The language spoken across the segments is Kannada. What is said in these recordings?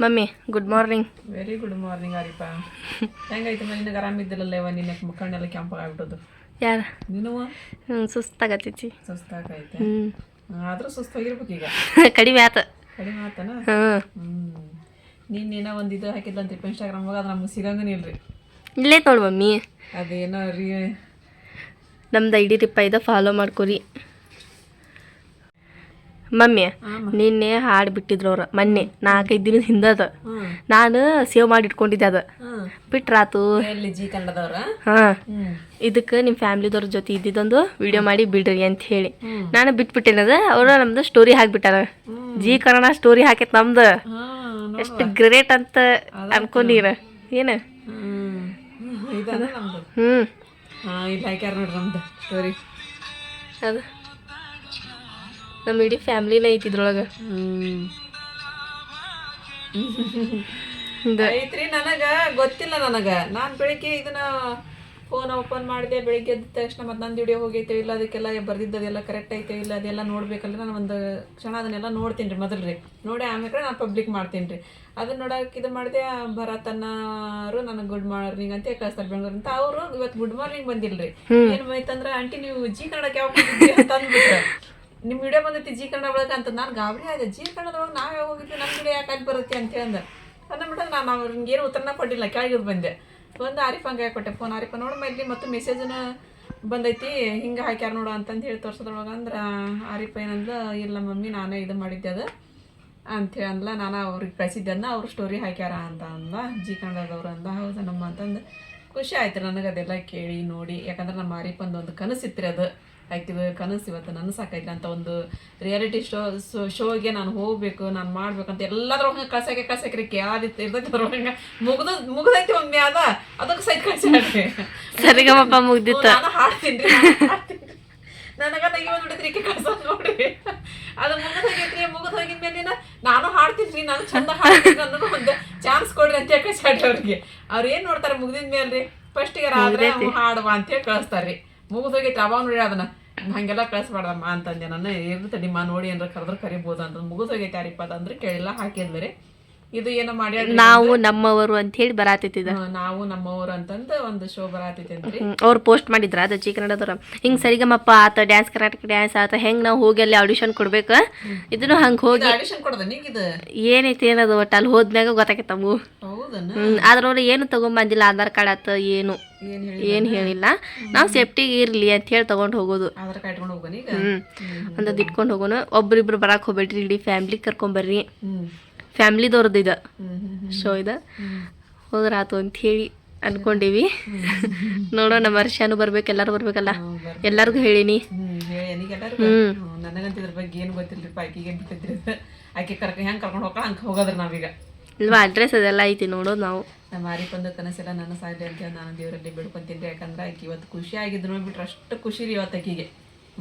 Mummy good morning very good morning ಆರಿಪ ಹೆಂಗೈತೆ ನಿನಗೆ ಆರಾಮಿದ್ದಿಲ್ಲಲ್ಲ ಇವ ನಿನ್ನ ಮುಖಂಡೆಲ್ಲ ಕೆಂಪಾಗ್ಬಿಟ್ಟದು ಯಾರು? ನೀನು ಹ್ಞೂ ಸುಸ್ತಾಗತ್ತೈತಿ ಸುಸ್ತಾಗೈತೆ ಆದ್ರೂ ಸುಸ್ತಾಗಿರ್ಬೇಕು ಈಗ. ಕಡಿಮೆ ಆತ. ಕಡಿಮೆ ಆತನ? ಹ್ಞೂ ಹ್ಮ್. ನೀನ್ ಏನೋ ಒಂದು ಇದು ಹಾಕಿದ್ಲಂತ ಇನ್ಸ್ಟಾಗ್ರಾಮ್ ಅದು ನಮ್ಗೆ ಸಿಗಂಗನೇ ಇಲ್ರಿ. ಇಲ್ಲೇ ನೋಡು ಮಮ್ಮಿ. ಅದೇನೋ ರೀ ನಮ್ದು ಐ ಡಿ ರಿಪ್ಪ ಇದೆ ಫಾಲೋ ಮಾಡ್ಕೊರಿ. ಮಮ್ಮಿ ನಿನ್ನೆ ಹಾಡು ಬಿಟ್ಟಿದ್ರು ಅವ್ರು ಮೊನ್ನೆ ನಾಲ್ಕೈದು ದಿನದ ಹಿಂದದ ಅದ. ನಾನು ಸೇವ್ ಮಾಡಿ ಇಟ್ಕೊಂಡಿದ್ದೆ ಅದು ಬಿಟ್ರಾತು. ಹಾಂ. ಇದಕ್ಕೆ ನಿಮ್ಮ ಫ್ಯಾಮ್ಲಿದವ್ರ ಜೊತೆ ಇದ್ದಿದ್ದೊಂದು ವಿಡಿಯೋ ಮಾಡಿ ಬಿಡ್ರಿ ಅಂತ ಹೇಳಿ. ನಾನು ಬಿಟ್ಬಿಟ್ಟೇನದ ಅವರು ನಮ್ದು ಸ್ಟೋರಿ ಹಾಕ್ಬಿಟ್ಟಾರ. ಜೀ ಕನ್ನಡ ಸ್ಟೋರಿ ಹಾಕೈತ್ ನಮ್ದು. ಎಷ್ಟು ಗ್ರೇಟ್ ಅಂತ ಅನ್ಕೊಂಡಿರ. ಏನು? ಹ್ಮ್. ಸ್ಟೋರಿ ಅದು. ನಮ್ಮ ಇಡೀ ಫ್ಯಾಮಿಲಿನ ಐತಿ ಇದ್ರೊಳಗೆ ಐತ್ರಿ ನನಗ ಗೊತ್ತಿಲ್ಲ ನನಗ. ನಾನ್ ಬೆಳಿಗ್ಗೆ ಇದನ್ನ ಫೋನ್ ಓಪನ್ ಮಾಡಿದೆ ಬೆಳಿಗ್ಗೆ ಎದ್ದ ತಕ್ಷಣ ಮತ್ತೆ ನಂದು ವಿಡಿಯೋ ಹೋಗೈತೆ ಇಲ್ಲ ಅದಕ್ಕೆಲ್ಲ ಬರ್ದಿದ್ದದೆಲ್ಲ ಕರೆಕ್ಟ್ ಐತೆ ಇಲ್ಲ ಅದೆಲ್ಲ ನೋಡ್ಬೇಕಲ್ಲ ನಾನು ಒಂದು ಕ್ಷಣ ಅದನ್ನೆಲ್ಲ ನೋಡ್ತೀನಿ ರೀ ಮೊದಲು ರೀ ನೋಡಿ ಆಮೇಲೆ ನಾನು ಪಬ್ಲಿಕ್ ಮಾಡ್ತೀನಿ ರೀ ಅದನ್ನ ನೋಡಕ್ಕೆ ಇದು ಮಾಡಿದೆ ಭರತನ್ನರು ನನಗೆ ಗುಡ್ ಮಾರ್ನಿಂಗ್ ಅಂತ ಕಳಿಸ್ತಾರೆ ಬೆಂಗಳೂರು ಅಂತ. ಅವರು ಇವತ್ತು ಗುಡ್ ಮಾರ್ನಿಂಗ್ ಬಂದಿಲ್ರಿ. ಏನು ಹೋಯ್ತಂದ್ರೆ ಆಂಟಿ ನೀವು ಜಿ ಕನ್ನಡಕ್ಕೆ ಹೋಗಿದ್ರಿ ಅಂತ ಅಂದ್ಬಿಟ್ರು. ನಿಮ್ಮ ವಿಡಿಯೋ ಬಂದೈತಿ ಜಿ ಕನ್ನಡ ಒಳಗೆ ಅಂತ. ನಾನು ಗಾಬರಿ ಆಯ್ತು ಜಿ ಕನ್ನಡದೊಳಗೆ ನಾವು ಯಾವಾಗ ಹೋಗಿದ್ವಿ? ನಮ್ಮ ವಿಡಿಯೋ ಯಾಕೆ ಅಲ್ಲಿ ಬರುತ್ತೆ ಅಂತ ಅಂದೆ ಅಂದ್ಬಿಟ್ಟು ನಾನು ಅವ್ರಿಗೆ ಏನು ಉತ್ತರನ ಕೊಟ್ಟಿಲ್ಲ. ಕೆಳಗಿದ್ದು ಬಂದೆ. ಒಂದು ಆರಿಫ್ ಹಂಗೆ ಕೊಟ್ಟೆ ಫೋನ್ ಆರಿಫ ನೋಡು ಇಲ್ಲಿ ಮತ್ತು ಮೆಸೇಜನ ಬಂದೈತಿ. ಹಿಂಗೆ ಹಾಕ್ಯಾರ ನೋಡು ಅಂತಂದು ಹೇಳಿ ತೋರ್ಸೋದ್ರೊಳಗೆ ಅಂದ್ರೆ, ಆರಿಫ ಏನಂದ ಇಲ್ಲ ಮಮ್ಮಿ, ನಾನೇ ಇದು ಮಾಡಿದ್ದೆ ಅದು ಅಂಥೇಳಿ ಹೇಳಲ್ಲ ನಾನು ಅವ್ರಿಗೆ ಕಳಿಸಿದ್ದನ್ನ ಅವ್ರು ಸ್ಟೋರಿ ಹಾಕ್ಯಾರ ಅಂತ ಅಂದ ಜಿ ಕನ್ನಡದವ್ರು ಅಂದ ಹೌದಾ ನಮ್ಮ ಅಂತಂದು. ಖುಷಿ ಆಯ್ತು ನನಗೆ ಅದೆಲ್ಲ ಕೇಳಿ ನೋಡಿ. ಯಾಕಂದ್ರೆ ನಮ್ಮ ಮಾರಿಪಂದು ಒಂದು ಕನಸಿತ್ತು ರೀ ಅದು. ಆಯ್ತು ಕನಸು ಇವತ್ತು ನನಗೆ ಸಾಕೈತಿ ಅಂತ ಒಂದು ರಿಯಾಲಿಟಿ ಶೋ ಶೋಗೆ ನಾನು ಹೋಗ್ಬೇಕು ನಾನು ಮಾಡ್ಬೇಕಂತ ಎಲ್ಲದ್ರೊಳಗೆ ಕಳ್ಸಕ್ಕೆ ಕಳ್ಸಕ್ಕೆ ರೀ ಯಾವ್ದಿತ್ತು ಇರ್ತೈತಿ ಅದ್ರೊಳಗೆ ಮುಗ್ದು ಮುಗ್ದೈತಿ ಒಮ್ಮೆ ಅದ. ಅದಕ್ಕೆ ಸೈತ್ ಕಳ್ಸಿ ಸರಿಗಮಪ್ಪ ಮುಗ್ದಿತ್ತು? ನಾನು ಹಾಡ್ತೀನಿ ನನಗ ನಗಿ ಬಂದ್ಬಿಡತ್ರಿ ಈಕೆ ಕಳ್ಸೋದು ನೋಡಿ ಅದು ಮುಗಿದ್ ಹೋಗಿದ್ಮೇಲೆ ನಾನು ಹಾಡ್ತೀನಿ ನಾನು ಚಂದ ಹಾಡ್ತೀನಿ ಅನ್ನೋದು ಒಂದು ಚಾನ್ಸ್ ಕೊಡ್ರಿ ಅಂತ ಹೇಳಿ ಕಳ್ಸಾಡ್ರಿ ಅವ್ರಿಗೆ. ಅವ್ರು ಏನ್ ನೋಡ್ತಾರೆ ಮುಗಿದಿದ ಮೇಲೆ ಫಸ್ಟಿಗೆ ಆದ್ರೆ ಹಾಡುವ ಅಂತ ಹೇಳಿ ಕಳಿಸ್ತಾರ್ರಿ. ಮುಗಿದ್ ಹೋಗೈತಿ ಅವಾಗ ನೋಡಿ ಅದನ್ನ. ಹಂಗೆಲ್ಲ ಕಳಿಸ್ಬಾರ್ದಮ್ಮ ಅಂತಂದೆ. ನಾನು ಇರುತ್ತೆ ನಿಮ್ಮ ನೋಡಿ ಏನಾರ ಕರೆದ್ರೆ ಕರಿಬೋದು ಅಂತ ಮುಗಿದೋಗೈತೆ ಯಾರಿಪ್ಪ ಅದಂದ್ರೆ ಕೇಳಿಲ್ಲ ಹಾಕಿದ್ರಿ ಇದು ಏನೋ ಮಾಡ್ಯಾರ ನಾವು ನಮ್ಮವರು ಅಂತ ಹೇಳಿ ಬರಾತೈತಿದ ನಾವು ನಮ್ಮವರು ಅಂತಂದ ಒಂದು ಶೋ ಬರಾತೈತಿ ಅವ್ರು ಪೋಸ್ಟ್ ಮಾಡಿದ್ರ ಅದ ಜಿ ಕನ್ನಡದವ್ರ ಹಿಂಗ್ ಸರಿಗಮಪ್ಪ ಆತ ಡ್ಯಾನ್ಸ್ ಕರ್ನಾಟಕ ಡ್ಯಾನ್ಸ್ ಆತ ಹೆಂಗ್ ನಾವು ಹೋಗಿ ಅಲ್ಲಿ ಆಡಿಷನ್ ಕೊಡ್ಬೇಕ? ಇದನ್ನು ಹಂಗ ಹೋಗಿ ಆಡಿಷನ್ ಕೊಡದ ನೀಗಿದು ಏನೈತಿ ಏನದು ಒಟ್ಟು ಅಲ್ಲಿ ಹೋದ್ಮ್ಯಾಗ ಗೊತ್ತಾಕೈತೆ ನಮಗೂ ಆದ್ರ ಅವ್ರು ಏನು ತಗೊಂಬಂದಿಲ್ಲ ಆಧಾರ್ ಕಾರ್ಡ್ ಆತ ಏನು ಏನ್ ಹೇಳಿಲ್ಲ? ನಾವು ಸೇಫ್ಟಿಗೆ ಇರ್ಲಿ ಅಂತ ಹೇಳಿ ತಗೊಂಡ್ ಹೋಗೋದು. ಹ್ಮ್. ಅಂದದ್ ಇಟ್ಕೊಂಡು ಹೋಗೋಣ ಒಬ್ರಿಬ್ರು ಬರಾಕ್ ಹೋಗ್ಬೇಡ್ರಿ ಇಡೀ ಫ್ಯಾಮಿಲಿ ಕರ್ಕೊಂಬರ್ರಿ ಹ್ಮ್. ಫ್ಯಾಮ್ಲಿದವ್ರದ್ದು ಇದು. ಶೋ ಇದೆ. ಹೋದ್ರೆ ಹೋದ್ರಾತು ಅಂತ ಹೇಳಿ ಅನ್ಕೊಂಡಿವಿ ನೋಡೋಣ ನಮ್ಮ ವರ್ಷಾನು ಬರ್ಬೇಕು ಎಲ್ಲರೂ ಬರ್ಬೇಕಲ್ಲ? ಎಲ್ಲರಿಗೂ ಹೇಳಿನಿ. ನನಗಂತ ಇದ್ರ ಬಗ್ಗೆ ಏನು ಗೊತ್ತಿಲ್ರಿಪ್ಪ ಆಕಿಗೆ ಬಿಟ್ಟಿದ್ರಿ ಆಕೆ ಕರ್ಕ ಹೆಂಗೆ ಕರ್ಕೊಂಡು ಹೋಗ್ಕೊಳ್ಳ ಹಂಗೆ ಹೋಗೋದ್ರ ನಾವೀಗ. ಇಲ್ವಾ? ಅಡ್ರೆಸ್ ಅದೆಲ್ಲ ಐತಿ ನೋಡೋದ್ ನಾವು. ನಮ್ಮ ಮಾರಿಕೊಂದು ಕನಸೆಲ್ಲ ನನ್ನ ಸಾಧ್ಯ ಅಂತ ನಾನು ದೇವರಲ್ಲಿ ಬಿಡ್ಕೊಂತೀನಿ ಯಾಕಂದ್ರೆ ಆಕಿ ಇವತ್ತು ಖುಷಿ ಆಗಿದ್ದು ನೋಡ್ಬಿಟ್ರೆ ಅಷ್ಟು ಖುಷಿ ರೀ ಇವತ್ತು ಆಕಿಗೆ.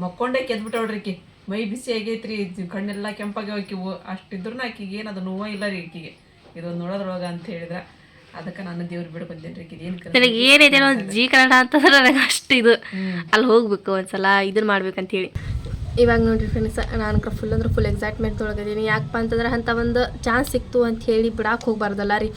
ಮಕ್ಕೊಂಡೆ ಕೆದ್ಬಿಟ್ಟವ್ರಿ ಆಕಿ. ಮೈ ಬಿಸಿ ಆಗೈತ್ರಿ ಕಣ್ಣೆಲ್ಲ ಕೆಂಪಾಗಿ ಹೋಗಿ ಅಷ್ಟಿದ್ರು ಆಕಿಗೆ ಏನು ಅದು ನೋವ ಇಲ್ಲ ರೀ ಈಕಿಗೆ ಇದೊಂದು ನೋಡೋದ್ರೊಳಗ ಅಂತ ಹೇಳಿದ್ರ. ಅದಕ್ಕೆ ನಾನು ದೇವ್ರ ಬಿಡ ರೀ ಆಕಿಗೆ ಏನು ನನಗೆ ಏನೈತೆ ಜಿ ಕನ್ನಡ ಅಂತಂದ್ರೆ ನನಗೆ ಅಷ್ಟು ಇದು. ಅಲ್ಲಿ ಹೋಗ್ಬೇಕು ಒಂದ್ಸಲ ಇದನ್ನ ಮಾಡ್ಬೇಕಂತೇಳಿ ಇವಾಗ ನೋಡ್ರಿ ಫ್ರೆಂಡ್ಸ್ ನಾನು ಫುಲ್ ಅಂದ್ರೆ ಫುಲ್ ಎಕ್ಸೈಟ್ಮೆಂಟ್ ತೊಳಗದೀನಿ ಯಾಕಪ್ಪ ಅಂತಂದ್ರೆ ಅಂಥ ಒಂದು ಚಾನ್ಸ್ ಸಿಕ್ತು ಅಂತ ಹೇಳಿ ಬಿಡಕ್ಕೆ ಹೋಗ್ಬಾರ್ದಲ್ಲ ರೀ.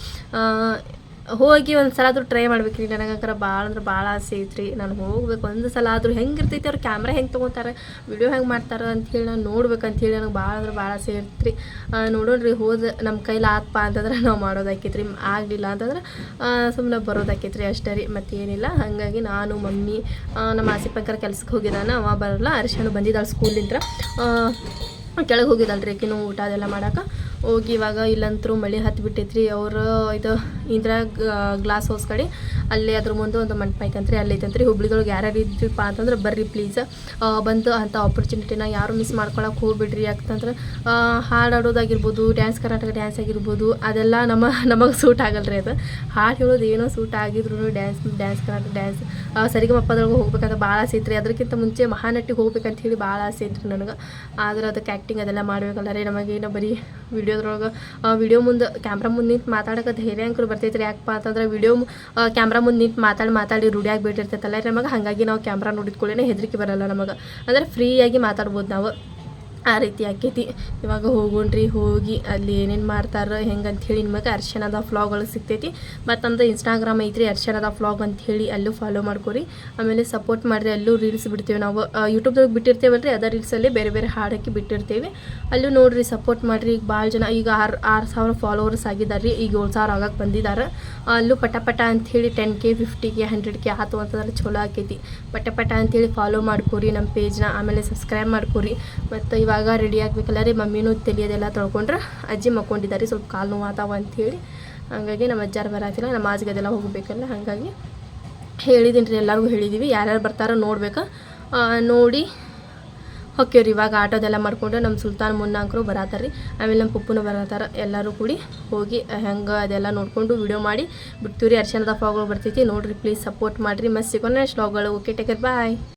ಹೋಗಿ ಒಂದು ಸಲ ಆದರೂ ಟ್ರೈ ಮಾಡ್ಬೇಕು ರೀ ನನಗಂಕರ ಭಾಳ ಅಂದ್ರೆ ಭಾಳ ಆಸೆ ಐತ್ರಿ. ನಾನು ಹೋಗ್ಬೇಕು ಒಂದು ಸಲ ಆದರೂ ಹೆಂಗೆ ಇರ್ತೈತಿ ಅವ್ರು ಕ್ಯಾಮ್ರಾ ಹೆಂಗೆ ತೊಗೊತಾರೆ ವಿಡಿಯೋ ಹೆಂಗೆ ಮಾಡ್ತಾರೆ ಅಂತ ಹೇಳಿ ನಾನು ನೋಡ್ಬೇಕು ಅಂತ ಹೇಳಿ ನನಗೆ ಭಾಳ ಅಂದ್ರೆ ಭಾಳ ಆಸೆ ಇರ್ತ್ರಿ ನೋಡೋಣ್ರಿ, ಹೋದ ನಮ್ಮ ಕೈಲಿ ಆತ್ಪ ಅಂತಂದ್ರೆ ನಾವು ಮಾಡೋದಾಕೈತ್ರಿ. ಆಗಲಿಲ್ಲ ಅಂತಂದ್ರೆ ಸುಮ್ಮನೆ ಬರೋದಾಕೈತ್ರಿ ಅಷ್ಟೇ ರೀ. ಮತ್ತೇನಿಲ್ಲ. ಹಾಗಾಗಿ ನಾನು, ಮಮ್ಮಿ ನಮ್ಮ ಆಸಿಪಂಕರ ಕೆಲ್ಸಕ್ಕೆ ಹೋಗಿದ್ದಾನ ಅವ ಬರಲ್ಲ. ಅರಿಶಿಣ ಬಂದಿದ್ದಾಳೆ ಸ್ಕೂಲಿಂದ ಕೆಳಗೆ ಹೋಗಿದ್ದಲ್ರಿ ಆಕಿನೂ ಊಟ ಅದೆಲ್ಲ ಮಾಡಕ್ಕೆ ಹೋಗಿ ಇವಾಗ ಇಲ್ಲಂತರೂ ಮಳೆ ಹತ್ತು ಬಿಟ್ಟೈತ್ರಿ ಅವರು ಇದು ಇಂದ್ರ ಗ್ಲಾಸ್ ಹೌಸ್ ಕಡೆ ಅಲ್ಲಿ ಅದ್ರ ಮುಂದೆ ಒಂದು ಮಂಟಪ ಐತಂತ್ರಿ. ಅಲ್ಲಿ ಐತಂತ್ರಿ. ಹುಬ್ಳಿಗಳಿಗೆ ಯಾರ್ಯಾರು ಇದ್ರಿಪ್ಪ ಅಂತಂದ್ರೆ ಬರ್ರಿ ಪ್ಲೀಸ್ ಬಂದು ಅಂಥ ಆಪರ್ಚುನಿಟಿನ ಯಾರು ಮಿಸ್ ಮಾಡ್ಕೊಳಕ್ಕೆ ಹೋಗ್ಬಿಡ್ರಿ ಯಾಕಂತಂದ್ರೆ ಹಾಡಾಡೋದಾಗಿರ್ಬೋದು ಡ್ಯಾನ್ಸ್ ಕರ್ನಾಟಕ ಡ್ಯಾನ್ಸ್ ಆಗಿರ್ಬೋದು, ಅದೆಲ್ಲ ನಮ್ಮ, ನಮಗೆ ಸೂಟ್ ಆಗಲ್ರಿ ಅದು. ಹಾಡು ಹೇಳೋದು ಏನೋ ಸೂಟ್ ಆಗಿದ್ರು ಡ್ಯಾನ್ಸ್ ಡ್ಯಾನ್ಸ್ ಕರ್ನಾಟಕ ಡ್ಯಾನ್ಸ್ ಸರಿಗಮಪ್ಪದೊಳಗೆ ಹೋಗ್ಬೇಕಂತ ಭಾಳ ಆಸೆ ಐತ್ರಿ. ಅದಕ್ಕಿಂತ ಮುಂಚೆ ಮಹಾನಟಿಗೆ ಹೋಗ್ಬೇಕಂತ ಹೇಳಿ ಭಾಳ ಆಸೆ ಐತ್ರಿ ನನಗೆ. ಆದ್ರೆ ಅದಕ್ಕೆ ಆ್ಯಕ್ಟಿಂಗ್ ಅದೆಲ್ಲ ಮಾಡ್ಬೇಕಲ್ಲ ರೀ. ನಮಗೇನೋ ಬರೀ ವಿಡಿಯೋದ್ರೊಳಗೆ ವಿಡಿಯೋ ಮುಂದೆ ಕ್ಯಾಮ್ರಾ ಮುಂದೆ ನಿಂತು ಮಾತಾಡೋಕೆ ಧೈರ್ಯ ಅಂಕರು ರೀ ಯಾಕಪ್ಪ ಅಂತಂದ್ರೆ ವಿಡಿಯೋ ಕ್ಯಾಮ್ರಾ ಮುಂದೆ ನಿಂತು ಮಾತಾಡಿ ಮಾತಾಡಿ ರೂಢಿಯಾಗಿ ಬಿಟ್ಟಿರ್ತೈತಲ್ಲ ರೀ ನಮಗೆ. ಹಾಗಾಗಿ ನಾವು ಕ್ಯಾಮ್ರಾ ನೋಡಿದ್ಕೊಳ್ಳೇ ಹೆದರಿಕೆ ಬರಲ್ಲ ನಮಗೆ. ಅಂದ್ರೆ ಫ್ರೀಯಾಗಿ ಮಾತಾಡ್ಬೋದು ನಾವು. ಆ ರೀತಿ ಆಕೈತಿ. ಇವಾಗ ಹೋಗೋಣ್ರಿ, ಹೋಗಿ ಅಲ್ಲಿ ಏನೇನು ಮಾಡ್ತಾರೆ ಹೆಂಗೆ ಹೇಳಿ ನಿಮಗೆ ಅರ್ಶನದ ಫ್ಲಾಗ್ಗಳು ಸಿಗ್ತೈತಿ. ಮತ್ತು ಅಂದ್ರೆ ಇನ್ಸ್ಟಾಗ್ರಾಮ್ ಐತ್ರಿ, ಅರ್ಶನದ ಫ್ಲಾಗ್ ಅಂತ ಹೇಳಿ ಅಲ್ಲೂ ಫಾಲೋ ಮಾಡ್ಕೊರಿ. ಆಮೇಲೆ ಸಪೋರ್ಟ್ ಮಾಡಿರಿ, ಅಲ್ಲೂ ರೀಲ್ಸ್ ಬಿಡ್ತೇವೆ ನಾವು. ಯೂಟ್ಯೂಬ್ದಾಗ ಬಿಟ್ಟಿರ್ತೇವಲ್ರಿ, ಅದೇ ರೀಲ್ಸಲ್ಲಿ ಬೇರೆ ಬೇರೆ ಹಾಡಕ್ಕೆ ಬಿಟ್ಟಿರ್ತೇವೆ. ಅಲ್ಲೂ ನೋಡಿರಿ ಸಪೋರ್ಟ್ ಮಾಡಿರಿ. ಈಗ ಭಾಳ ಜನ, ಈಗ ಆರು ಆರು ಸಾವಿರ ಫಾಲೋವರ್ಸ್ ಆಗಿದ್ದಾರೆ ಈಗ ಏಳು ಸಾವಿರ ಆಗಕ್ಕೆ ಬಂದಿದ್ದಾರೆ ಅಲ್ಲೂ ಪಟ ಪಟ ಅಂಥೇಳಿ ten K fifty K hundred K ಆತು ಅಂತಂದ್ರೆ ಚಲೋ ಆಕೈತಿ. ಪಟ ಪಟ ಅಂಥೇಳಿ ಫಾಲೋ ಮಾಡ್ಕೊರಿ ನಮ್ಮ ಪೇಜ್ನ ಆಮೇಲೆ ಸಬ್ಸ್ಕ್ರೈಬ್ ಮಾಡ್ಕೊರಿ. ಮತ್ತು ಇವಾಗ ರೆಡಿ ಆಗಬೇಕಲ್ಲ ರೀ? ಮಮ್ಮಿನೂ ತಲಿಯೋದೆಲ್ಲ ತೊಳ್ಕೊಂಡ್ರೆ ಅಜ್ಜಿ ಮಕ್ಕೊಂಡಿದ್ದಾರೆ ಸ್ವಲ್ಪ ಕಾಲು ಆತಾವ ಅಂಥೇಳಿ ಹಾಗಾಗಿ ನಮ್ಮ ಅಜ್ಜಾರು ಬರತ್ತಿಲ್ಲ ನಮ್ಮ ಆಜ್ಗದೆಲ್ಲ ಹೋಗಬೇಕಲ್ಲ, ಹಾಗಾಗಿ ಹೇಳಿದ್ದೀನಿ ರೀ, ಎಲ್ಲರಿಗೂ ಹೇಳಿದ್ದೀವಿ ಯಾರ್ಯಾರು ಬರ್ತಾರೋ ನೋಡ್ಬೇಕು. ನೋಡಿ. ಹೊಕ್ಕೇವ್ರಿ ಇವಾಗ ಆಟೋದೆಲ್ಲ ಮಾಡ್ಕೊಂಡು ನಮ್ಮ ಸುಲ್ತಾನ್ ಮುನ್ನಾಂಕರು ಬರತ್ತಾರ ರೀ. ಆಮೇಲೆ ನಮ್ಮ ಪಪ್ಪುನು ಬರತ್ತಾರ ಎಲ್ಲರೂ ಕೂಡಿ ಹೋಗಿ ಹೆಂಗೆ ಅದೆಲ್ಲ ನೋಡಿಕೊಂಡು ವಿಡಿಯೋ ಮಾಡಿ ಬಿಡ್ತೀವಿ ರೀ ಅರ್ಶನದ ಫಾಗಳು ಬರ್ತೈತಿ, ನೋಡಿರಿ ಪ್ಲೀಸ್ ಸಪೋರ್ಟ್ ಮಾಡಿರಿ. ಮತ್ತೆ ಸಿಗೋಣ ಸ್ಲಾಗ್ಗಳು ಓಕೆ ಟೇಕರ್ ಬಾಯ್